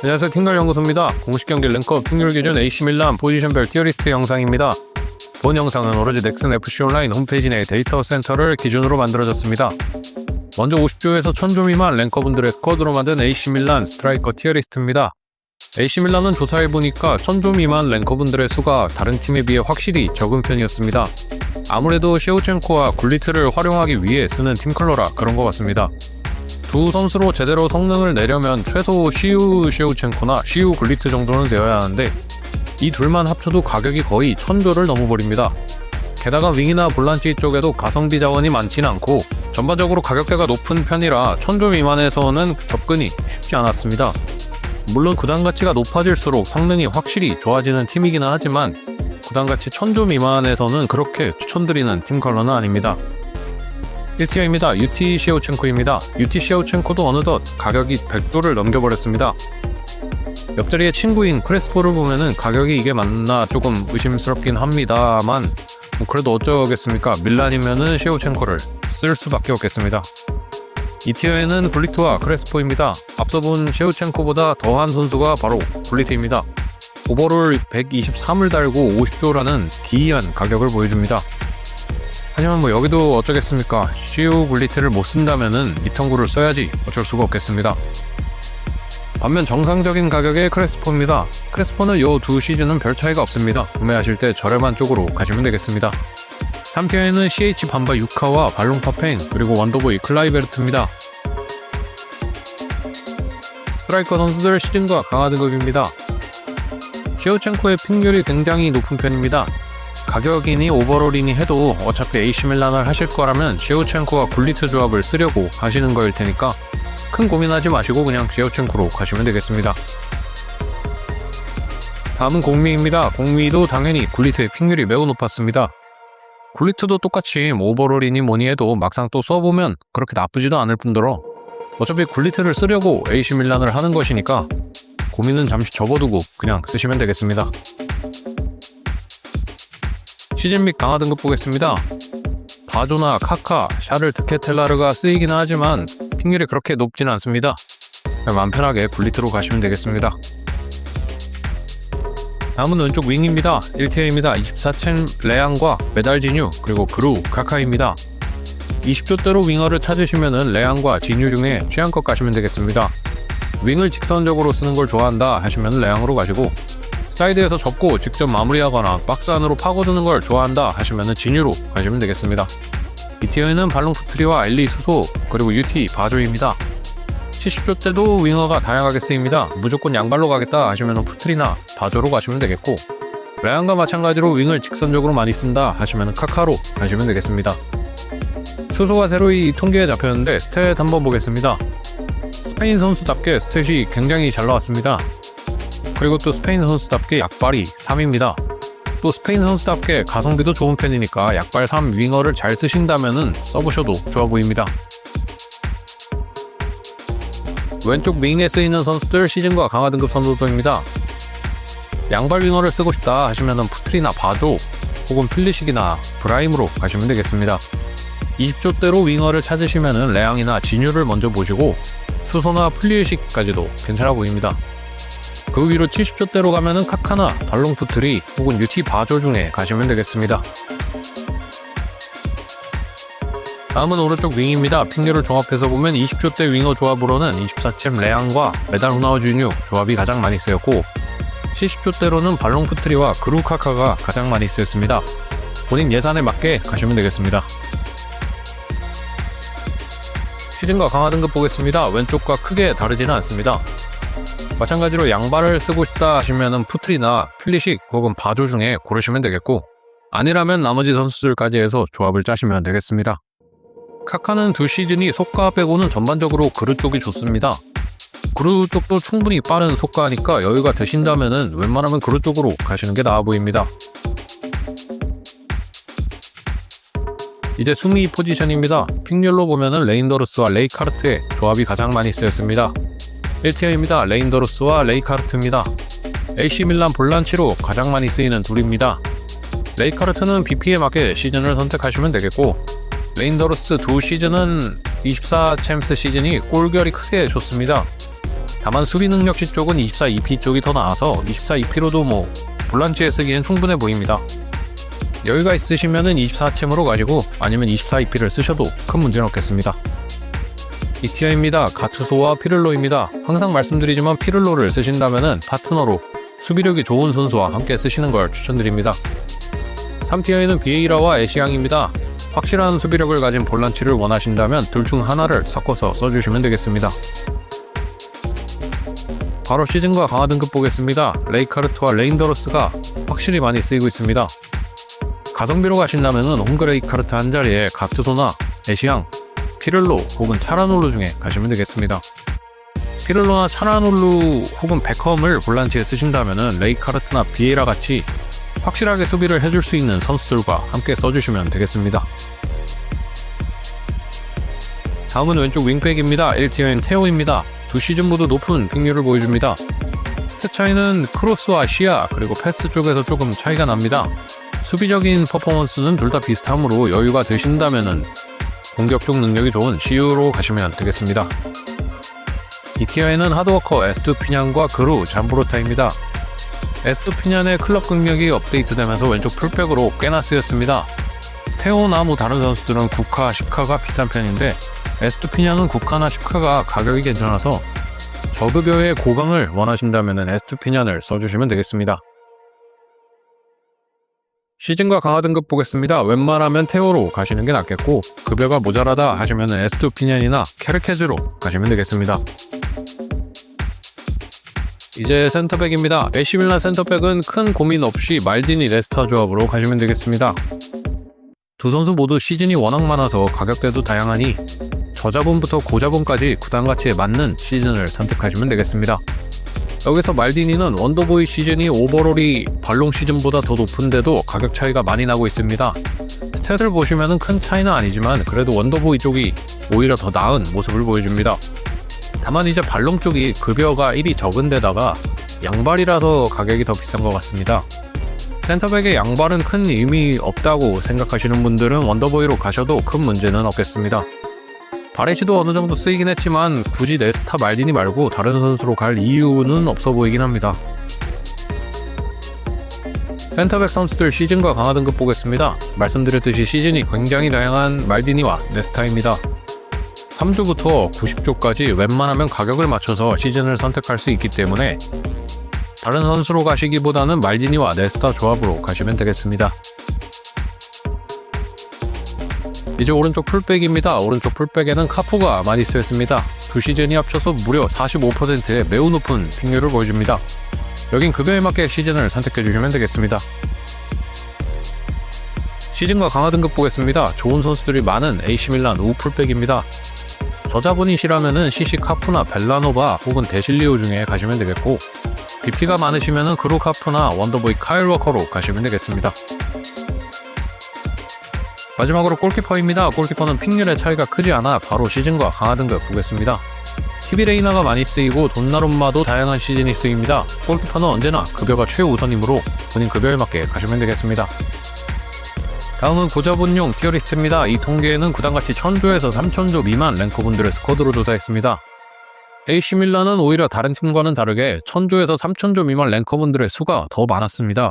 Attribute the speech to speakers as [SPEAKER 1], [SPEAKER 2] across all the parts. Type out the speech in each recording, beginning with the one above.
[SPEAKER 1] 안녕하세요 팅걸 연구소입니다. 공식 경기 랭커 핑률 기준 AC 밀란 포지션별 티어리스트 영상입니다. 본 영상은 오로지 넥슨 FC 온라인 홈페이지 내 데이터 센터를 기준으로 만들어졌습니다. 먼저 50조에서 1000조 미만 랭커분들의 스쿼드로 만든 AC 밀란 스트라이커 티어리스트입니다. AC 밀란은 조사해보니까 1000조 미만 랭커분들의 수가 다른 팀에 비해 확실히 적은 편이었습니다. 아무래도 셰우첸코와 굴리트를 활용하기 위해 쓰는 팀 컬러라 그런 것 같습니다. 두 선수로 제대로 성능을 내려면 최소 시우 셰우첸코나 시우 글리트 정도는 되어야 하는데 이 둘만 합쳐도 가격이 거의 천조를 넘어버립니다. 게다가 윙이나 볼란치 쪽에도 가성비 자원이 많진 않고 전반적으로 가격대가 높은 편이라 천조 미만에서는 접근이 쉽지 않았습니다. 물론 구단 가치가 높아질수록 성능이 확실히 좋아지는 팀이기는 하지만 구단 가치 천조 미만에서는 그렇게 추천드리는 팀 컬러는 아닙니다. 1티어입니다. UT 시오첸코입니다. UT 시오첸코도 어느덧 가격이 100조를 넘겨버렸습니다. 옆자리에 친구인 크레스포를 보면은 가격이 이게 맞나 조금 의심스럽긴 합니다만 뭐 그래도 어쩌겠습니까? 밀란이면은 시오첸코를 쓸 수밖에 없겠습니다. 이 티어에는 블리트와 크레스포입니다. 앞서 본 셰우첸코보다 더한 선수가 바로 블리트입니다. 오버롤 123을 달고 50조라는 기이한 가격을 보여줍니다. 하지만 뭐 여기도 어쩌겠습니까? 시우 블리트를 못 쓴다면은 리턴구를 써야지 어쩔 수가 없겠습니다. 반면 정상적인 가격의 크레스포입니다. 크레스포는 요 두 시즌은 별 차이가 없습니다. 구매하실 때 저렴한 쪽으로 가시면 되겠습니다. 3편에는 CH 반바 유카와 발롱 파팽 그리고 원더보이 클라이베르트입니다. 스트라이커 선수들 시즌과 강화 등급입니다. 시오첸코의 핑률이 굉장히 높은 편입니다. 가격이니 오버롤이니 해도 어차피 AC 밀란을 하실 거라면 시오첸코와 굴리트 조합을 쓰려고 하시는 거일 테니까 큰 고민하지 마시고 그냥 시오첸코로 가시면 되겠습니다. 다음은 공미입니다. 공미도 당연히 굴리트의 핑률이 매우 높았습니다. 굴리트도 똑같이 뭐 오버롤이니 뭐니 해도 막상 또 써보면 그렇게 나쁘지도 않을 뿐더러 어차피 굴리트를 쓰려고 AC 밀란을 하는 것이니까 고민은 잠시 접어두고 그냥 쓰시면 되겠습니다. 시즌 및 강화 등급 보겠습니다. 바조나 카카, 샤를 드케텔라르가 쓰이기는 하지만 핑률이 그렇게 높지는 않습니다. 마음 편하게 굴리트로 가시면 되겠습니다. 다음은 왼쪽 윙입니다. 1티어입니다. 24첸 레앙과 메달지뉴 그리고 그루 카카입니다. 20조대로 윙어를 찾으시면 레앙과 지뉴 중에 취향껏 가시면 되겠습니다. 윙을 직선적으로 쓰는 걸 좋아한다 하시면 레앙으로 가시고 사이드에서 접고 직접 마무리하거나 박스 안으로 파고드는 걸 좋아한다 하시면 지뉴로 가시면 되겠습니다. 이 티어에는 발롱 푸트리와 엘리 수소 그리고 UT 바조입니다. 70조 때도 윙어가 다양하게 쓰입니다. 무조건 양발로 가겠다 하시면 푸트리나 바조로 가시면 되겠고 레안과 마찬가지로 윙을 직선적으로 많이 쓴다 하시면 카카로 가시면 되겠습니다. 수소가 새로이 통계에 잡혔는데 스탯 한번 보겠습니다. 스페인 선수답게 스탯이 굉장히 잘 나왔습니다. 그리고 또 스페인 선수답게 약발이 3입니다. 또 스페인 선수답게 가성비도 좋은 편이니까 약발 3 윙어를 잘 쓰신다면 써보셔도 좋아 보입니다. 왼쪽 윙에 쓰이는 선수들 시즌과 강화 등급 선수들입니다. 양발 윙어를 쓰고 싶다 하시면 푸트리나 바조 혹은 필리식이나 브라임으로 가시면 되겠습니다. 20조대로 윙어를 찾으시면 레앙이나 진유를 먼저 보시고 수소나 플리의식까지도 괜찮아 보입니다. 그 위로 70조대로 가면은 카카나, 발롱 푸트리 혹은 UT 바조 중에 가시면 되겠습니다. 다음은 오른쪽 윙입니다. 핑계를 종합해서 보면 20조대 윙어 조합으로는 24챔 레앙과 메달 후나우 주뉴 조합이 가장 많이 쓰였고 70조대로는 발롱 푸트리와 그루카카가 가장 많이 쓰였습니다. 본인 예산에 맞게 가시면 되겠습니다. 시즌과 강화 등급 보겠습니다. 왼쪽과 크게 다르지는 않습니다. 마찬가지로 양발을 쓰고 싶다 하시면 푸트리나 필리식 혹은 바조 중에 고르시면 되겠고 아니라면 나머지 선수들까지 해서 조합을 짜시면 되겠습니다. 카카는 두 시즌이 속가 빼고는 전반적으로 그루 쪽이 좋습니다. 그루 쪽도 충분히 빠른 속가니까 여유가 되신다면 웬만하면 그루 쪽으로 가시는 게 나아 보입니다. 이제 수미 포지션입니다. 픽률로 보면 레인더루스와 레이카르트의 조합이 가장 많이 쓰였습니다. 1티어입니다. 레인더루스와 레이카르트입니다. AC 밀란 볼란치로 가장 많이 쓰이는 둘입니다. 레이카르트는 BP에 맞게 시즌을 선택하시면 되겠고 레인더루스 두 시즌은 24 챔스 시즌이 골결이 크게 좋습니다. 다만 수비 능력치 쪽은 24 EP 쪽이 더 나아서 24 EP로도 뭐 볼란치에 쓰기엔 충분해 보입니다. 여유가 있으시면은 24챔으로 가지고 아니면 24 EP를 쓰셔도 큰 문제는 없겠습니다. 이티아입니다. 가투소와 피를로입니다. 항상 말씀드리지만 피를로를 쓰신다면은 파트너로 수비력이 좋은 선수와 함께 쓰시는 걸 추천드립니다. 3티어에는 비에이라와 애시앙입니다. 확실한 수비력을 가진 볼란치를 원하신다면 둘 중 하나를 섞어서 써주시면 되겠습니다. 바로 시즌과 강화 등급 보겠습니다. 레이카르트와 레인더러스가 확실히 많이 쓰이고 있습니다. 가성비로 가신다면 홍그레이카르트 한 자리에 가투소나 애시앙, 피를로 혹은 차라놀루 중에 가시면 되겠습니다. 피를로나 차라놀루 혹은 베컴을 볼란치에 쓰신다면 레이카르트나 비에라 같이 확실하게 수비를 해줄 수 있는 선수들과 함께 써주시면 되겠습니다. 다음은 왼쪽 윙백입니다. 1티어인 테오입니다. 두 시즌 모두 높은 픽률을 보여줍니다. 스탯 차이는 크로스와 시야 그리고 패스 쪽에서 조금 차이가 납니다. 수비적인 퍼포먼스는 둘 다 비슷하므로 여유가 되신다면 공격적 능력이 좋은 CU로 가시면 되겠습니다. 이 티어에는 하드워커 에스투피냔과 그루 잠브로타입니다. 에스투피냔의 클럽 능력이 업데이트되면서 왼쪽 풀백으로 꽤나 쓰였습니다. 테오나 뭐 다른 선수들은 국카, 10카가 비싼 편인데 에스투피냔은 국카나 10카가 가격이 괜찮아서 저급여의 고강을 원하신다면 에스투피냔을 써주시면 되겠습니다. 시즌과 강화 등급 보겠습니다. 웬만하면 테오로 가시는 게 낫겠고 급여가 모자라다 하시면 에스투피냔이나 케르케즈로 가시면 되겠습니다. 이제 센터백입니다. 에시밀란 센터백은 큰 고민 없이 말디니 레스터 조합으로 가시면 되겠습니다. 두 선수 모두 시즌이 워낙 많아서 가격대도 다양하니 저자본부터 고자본까지 구단 가치에 맞는 시즌을 선택하시면 되겠습니다. 여기서 말디니는 원더보이 시즌이 오버롤이 발롱 시즌보다 더 높은데도 가격 차이가 많이 나고 있습니다. 스탯을 보시면 큰 차이는 아니지만 그래도 원더보이 쪽이 오히려 더 나은 모습을 보여줍니다. 다만 이제 발롱 쪽이 급여가 1이 적은 데다가 양발이라서 가격이 더 비싼 것 같습니다. 센터백의 양발은 큰 의미 없다고 생각하시는 분들은 원더보이로 가셔도 큰 문제는 없겠습니다. 바레시도 어느 정도 쓰이긴 했지만 굳이 네스타 말디니 말고 다른 선수로 갈 이유는 없어 보이긴 합니다. 센터백 선수들 시즌과 강화 등급 보겠습니다. 말씀드렸듯이 시즌이 굉장히 다양한 말디니와 네스타입니다. 3조부터 90조까지 웬만하면 가격을 맞춰서 시즌을 선택할 수 있기 때문에 다른 선수로 가시기보다는 말디니와 네스타 조합으로 가시면 되겠습니다. 이제 오른쪽 풀백입니다. 오른쪽 풀백에는 카푸가 많이 쓰였습니다. 두 시즌이 합쳐서 무려 45%의 매우 높은 픽률을 보여줍니다. 여긴 급여에 맞게 시즌을 선택해 주시면 되겠습니다. 시즌과 강화 등급 보겠습니다. 좋은 선수들이 많은 AC 밀란 우 풀백입니다. 저자분이시라면은 CC 카푸나 벨라노바 혹은 데실리오 중에 가시면 되겠고 BP가 많으시면은 그루 카푸나 원더보이 카일 워커로 가시면 되겠습니다. 마지막으로 골키퍼입니다. 골키퍼는 픽률의 차이가 크지 않아 바로 시즌과 강화 등급 보겠습니다. TV 레이나가 많이 쓰이고 돈나룸마도 다양한 시즌이 쓰입니다. 골키퍼는 언제나 급여가 최우선이므로 본인 급여에 맞게 가시면 되겠습니다. 다음은 고자본용 티어리스트입니다. 이 통계에는 구단가치 1000조에서 3000조 미만 랭커분들의 스쿼드로 조사했습니다. AC 밀란은 오히려 다른 팀과는 다르게 1000조에서 3000조 미만 랭커분들의 수가 더 많았습니다.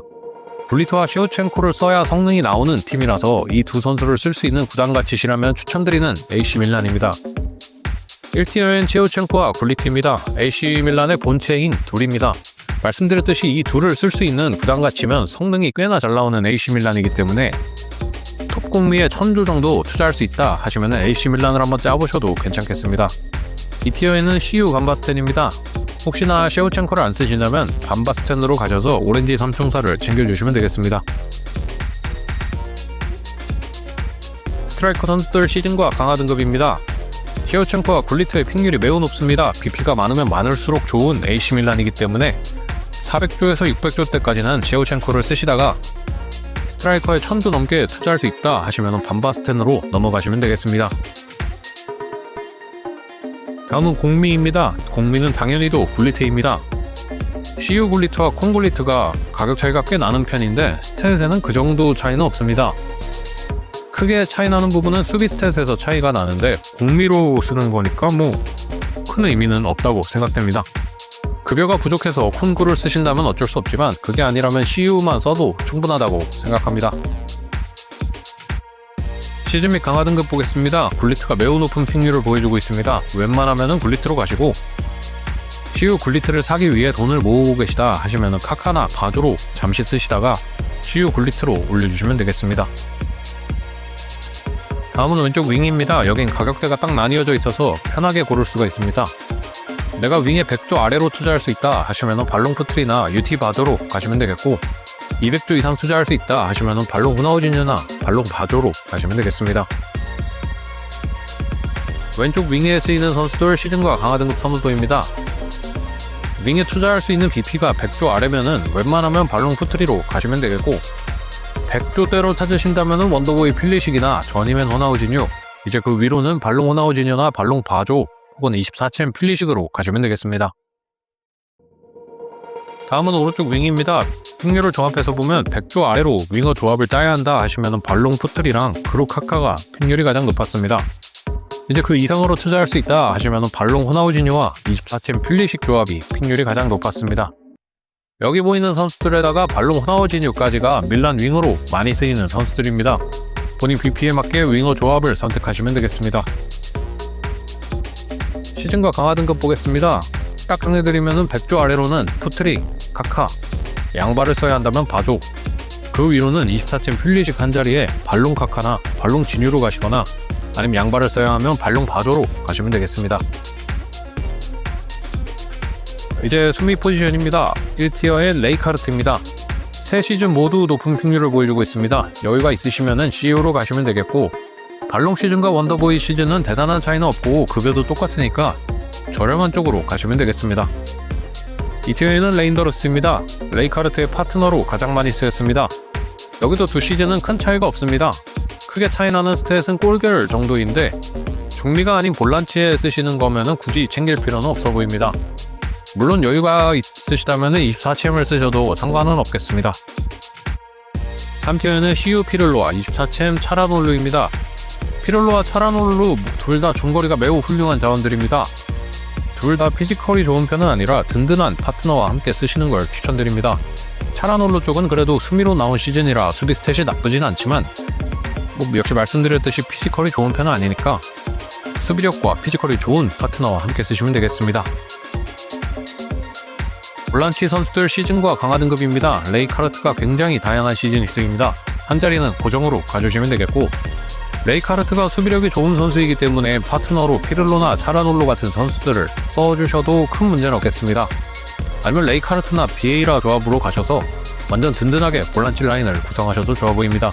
[SPEAKER 1] 블리터와 시오첸코를 써야 성능이 나오는 팀이라서 이 두 선수를 쓸 수 있는 구단 가치시라면 추천드리는 AC 밀란입니다. 1티어엔 시오첸코와 굴리트입니다. AC 밀란의 본체인 둘입니다. 말씀드렸듯이 이 둘을 쓸 수 있는 구단 가치면 성능이 꽤나 잘 나오는 AC 밀란이기 때문에 톱 공미에 1000조 정도 투자할 수 있다 하시면 AC 밀란을 한번 짜보셔도 괜찮겠습니다. 이 티어에는 CU 감바스텐입니다. 혹시나 셰우첸코를 안 쓰신다면 반바스텐으로 가셔서 오렌지 삼총사를 챙겨주시면 되겠습니다. 스트라이커 선수들 시즌과 강화 등급입니다. 셰우첸코와 굴리트의 픽률이 매우 높습니다. BP가 많으면 많을수록 좋은 AC 밀란이기 때문에 400조에서 600조 때까지는 셰우첸코를 쓰시다가 스트라이커에 1000조 넘게 투자할 수 있다 하시면 반바스텐으로 넘어가시면 되겠습니다. 다음은 공미입니다. 공미는 당연히도 굴리트입니다. CU 굴리트와 콩 굴리트가 가격 차이가 꽤 나는 편인데 스탯에는 그 정도 차이는 없습니다. 크게 차이 나는 부분은 수비 스탯에서 차이가 나는데 공미로 쓰는 거니까 뭐 큰 의미는 없다고 생각됩니다. 급여가 부족해서 쿤구를 쓰신다면 어쩔 수 없지만 그게 아니라면 CU만 써도 충분하다고 생각합니다. 시즌 및 강화 등급 보겠습니다. 굴리트가 매우 높은 픽률을 보여주고 있습니다. 웬만하면 굴리트로 가시고 CU 굴리트를 사기 위해 돈을 모으고 계시다 하시면 카카나 바조로 잠시 쓰시다가 CU 굴리트로 올려주시면 되겠습니다. 다음은 왼쪽 윙입니다. 여긴 가격대가 딱 나뉘어져 있어서 편하게 고를 수가 있습니다. 내가 윙에 100조 아래로 투자할 수 있다 하시면 발롱 푸트리나 UT 바조로 가시면 되겠고 200조 이상 투자할 수 있다 하시면 발롱 후나우지뉴나 발롱 바조로 가시면 되겠습니다. 왼쪽 윙에 쓰이는 선수들 시즌과 강화 등급 선수도입니다. 윙에 투자할 수 있는 BP가 100조 아래면은 웬만하면 발롱 푸트리로 가시면 되겠고 100조대로 찾으신다면은 원더보이 필리식이나 전이맨 호나우지뉴 이제 그 위로는 발롱 호나우지뉴나 발롱 바조 혹은 24챔 필리식으로 가시면 되겠습니다. 다음은 오른쪽 윙입니다. 픽률을 종합해서 보면 100조 아래로 윙어 조합을 짜야 한다 하시면 발롱 푸틀이랑 그로카카가 픽률이 가장 높았습니다. 이제 그 이상으로 투자할 수 있다 하시면 발롱 호나우지뉴와 24챔 필리식 조합이 픽률이 가장 높았습니다. 여기 보이는 선수들에다가 발롱 호나우지뉴까지가 밀란 윙어로 많이 쓰이는 선수들입니다. 본인 BP에 맞게 윙어 조합을 선택하시면 되겠습니다. 시즌과 강화 등급 보겠습니다. 딱 정리드리면 100조 아래로는 푸트리, 카카, 양발을 써야 한다면 바조, 그 위로는 24챔 필리식 한 자리에 발롱 카카나 발롱 진유로 가시거나 아니면 양발을 써야 하면 발롱 바조로 가시면 되겠습니다. 이제 수미 포지션입니다. 1티어의 레이카르트입니다. 세 시즌 모두 높은 픽률을 보여주고 있습니다. 여유가 있으시면 CEO로 가시면 되겠고 발롱 시즌과 원더보이 시즌은 대단한 차이는 없고 급여도 똑같으니까 저렴한 쪽으로 가시면 되겠습니다. 이 티어에는 레인더러스입니다. 레이카르트의 파트너로 가장 많이 쓰였습니다. 여기도 두 시즌은 큰 차이가 없습니다. 크게 차이 나는 스탯은 골결 정도인데 중미가 아닌 볼란치에 쓰시는 거면 굳이 챙길 필요는 없어 보입니다. 물론 여유가 있으시다면 24챔을 쓰셔도 상관은 없겠습니다. 3티어에는 CU 피를로와 24챔 차라놀루입니다. 피를로와 차라놀루 둘 다 중거리가 매우 훌륭한 자원들입니다. 둘 다 피지컬이 좋은 편은 아니라 든든한 파트너와 함께 쓰시는 걸 추천드립니다. 차라놀루 쪽은 그래도 수미로 나온 시즌이라 수비 스탯이 나쁘진 않지만 뭐 역시 말씀드렸듯이 피지컬이 좋은 편은 아니니까 수비력과 피지컬이 좋은 파트너와 함께 쓰시면 되겠습니다. 볼란치 선수들 시즌과 강화 등급입니다. 레이카르트가 굉장히 다양한 시즌이 있습니다. 한 자리는 고정으로 가주시면 되겠고 레이카르트가 수비력이 좋은 선수이기 때문에 파트너로 피를로나 차라놀로 같은 선수들을 써주셔도 큰 문제는 없겠습니다. 아니면 레이카르트나 비에이라 조합으로 가셔서 완전 든든하게 볼란치 라인을 구성하셔도 좋아 보입니다.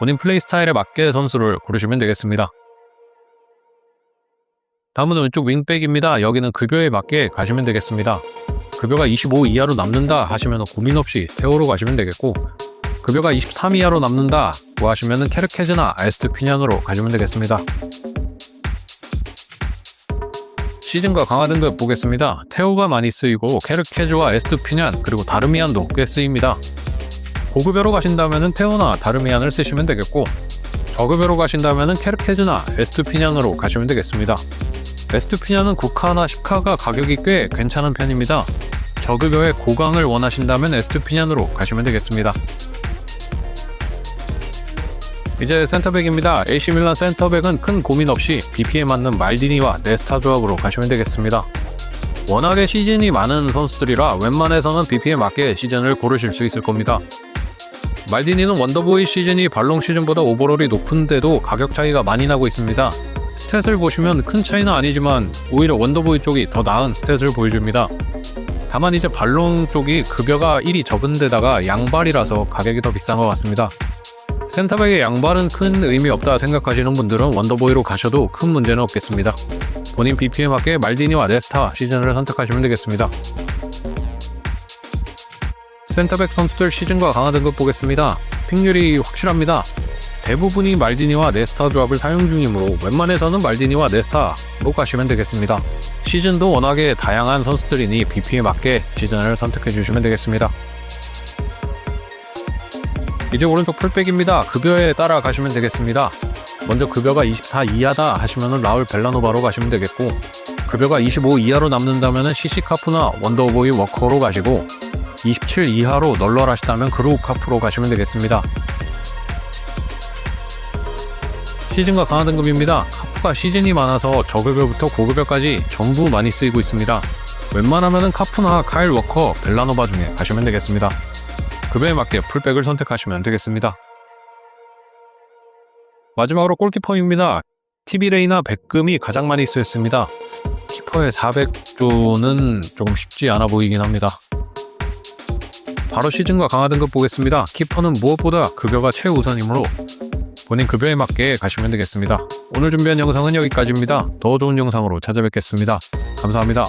[SPEAKER 1] 본인 플레이 스타일에 맞게 선수를 고르시면 되겠습니다. 다음은 왼쪽 윙백입니다. 여기는 급여에 맞게 가시면 되겠습니다. 급여가 25 이하로 남는다 하시면 고민 없이 테오로 가시면 되겠고 급여가 23 이하로 남는다 고 하시면 케르케즈나 에스트 퀴년으로 가시면 되겠습니다. 시즌과 강화 등급 보겠습니다. 테오가 많이 쓰이고 케르케즈와 에스트 퀴년 그리고 다르미안도 꽤 쓰입니다. 고급여로 가신다면 테오나 다르미안을 쓰시면 되겠고 저급여로 가신다면 케르케즈나 에스트 퀴년으로 가시면 되겠습니다. 에스트 퀴년은 9카나 10카가 가격이 꽤 괜찮은 편입니다. 저급여의 고강을 원하신다면 에스트 퀴년으로 가시면 되겠습니다. 이제 센터백입니다. AC 밀란 센터백은 큰 고민 없이 BP에 맞는 말디니와 네스타 조합으로 가시면 되겠습니다. 워낙에 시즌이 많은 선수들이라 웬만해서는 BP에 맞게 시즌을 고르실 수 있을 겁니다. 말디니는 원더보이 시즌이 발롱 시즌보다 오버롤이 높은데도 가격 차이가 많이 나고 있습니다. 스탯을 보시면 큰 차이는 아니지만 오히려 원더보이 쪽이 더 나은 스탯을 보여줍니다. 다만 이제 발롱 쪽이 급여가 1이 적은 데다가 양발이라서 가격이 더 비싼 것 같습니다. 센터백의 양발은 큰 의미 없다 생각하시는 분들은 원더보이로 가셔도 큰 문제는 없겠습니다. 본인 BP에 맞게 말디니와 네스타 시즌을 선택하시면 되겠습니다. 센터백 선수들 시즌과 강화 등급 보겠습니다. 픽률이 확실합니다. 대부분이 말디니와 네스타 조합을 사용 중이므로 웬만해서는 말디니와 네스타로 가시면 되겠습니다. 시즌도 워낙에 다양한 선수들이니 BP에 맞게 시즌을 선택해 주시면 되겠습니다. 이제 오른쪽 풀백입니다. 급여에 따라 가시면 되겠습니다. 먼저 급여가 24 이하다 하시면 라울 벨라노바로 가시면 되겠고 급여가 25 이하로 남는다면 CC카프나 원더보이 워커로 가시고 27 이하로 널널하시다면 그루카프로 가시면 되겠습니다. 시즌과 강화 등급입니다. 카프가 시즌이 많아서 저급여부터 고급여까지 전부 많이 쓰이고 있습니다. 웬만하면 카프나 카일 워커, 벨라노바 중에 가시면 되겠습니다. 급여에 맞게 풀백을 선택하시면 되겠습니다. 마지막으로 골키퍼입니다. TV레이나 백금이 가장 많이 쓰였습니다. 키퍼의 400조는 조금 쉽지 않아 보이긴 합니다. 바로 시즌과 강화 등급 보겠습니다. 키퍼는 무엇보다 급여가 최우선이므로 본인 급여에 맞게 가시면 되겠습니다. 오늘 준비한 영상은 여기까지입니다. 더 좋은 영상으로 찾아뵙겠습니다. 감사합니다.